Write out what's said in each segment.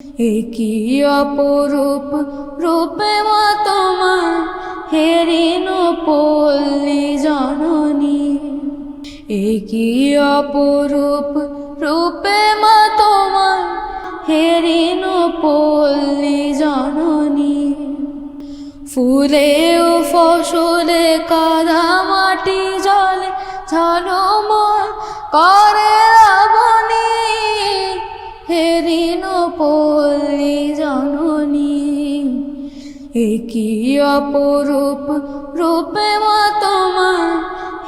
একই অপরূপ রূপে মা হেরিন পল্লী জননী? একই অপরূপ রূপে মা হেরিন পল্লী জননী? ফুলে ও ফসলে কাদা মাটি জলে ঝলমল করে একই অপরূপ রূপে মা তোমার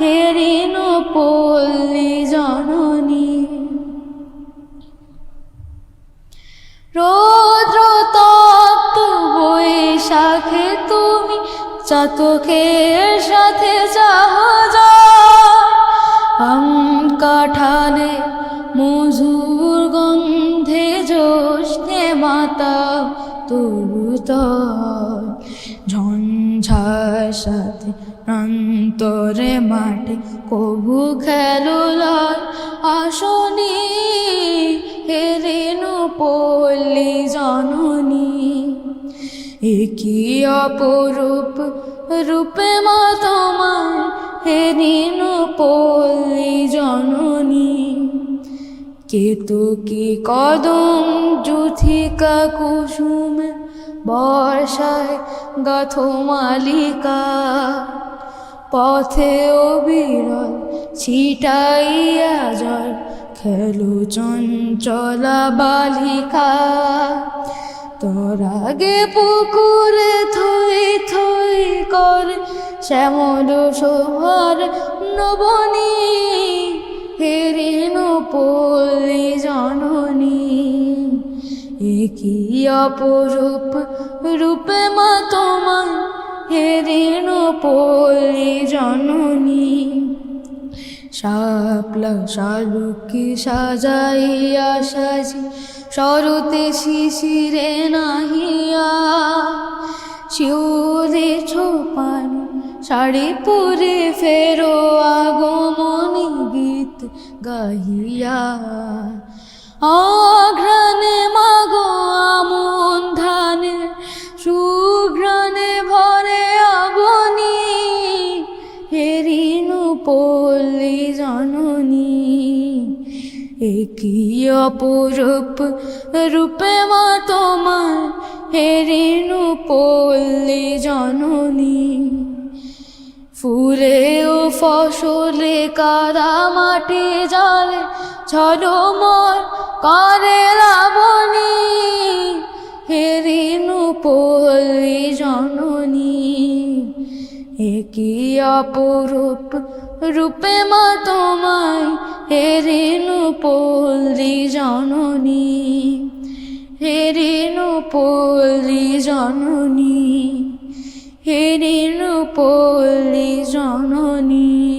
হেরিন পল্লী জননী? রৌদ্র তপ্ত বৈশাখে তুমি চাতকের সাথে চাহ কাঠালে মজুর গন্ধে জ্যোষ্ঠে মাতা ঝঞ্ঝার সাথে প্রান্তরে মাঠে কবু খেলুলার আসনি, হেরেনু পল্লী জননী একই অপরূপ রূপে মা তোমার হেরিনু পল্লী জননী। কেতুকি কদম জুথিকা কুসুম বর্ষায় গাথ মালিকা? পথে অবিরল ছিটাইয়া জল খেলো চঞ্চলা বালিকা। তোরাগে পুকুরে থই থই করে শ্যামল শোভার নবনী। একই অপরূপ রূপে মা তোমার হেরিন পল্লী জননী? শাপলা শালুকি সাজাইয়া সাজি শরতে শিশিরে নাহিয়া। শিউরে ছোপানি শাড়ি পরে ফেরো আগমনী গীত গাহিয়া, অঘ্রাণে মাগো আমন ধানে, সুঘ্রাণে ভরে আবনি হেরিনু পল্লী জননী। একই অপরূপ রূপে মা তোমার হেরিনু পল্লী জননী। ফুলে ও ফসলে কাদা মাটি জলে, ঝলমল করে রাবণী। হেরিনু জননী একই অপরূপ রূপে মা তোমায় হেরিনু পল্লী জননী। হেরিনু পল্লী জননী হেরিনু পল্লী জননী।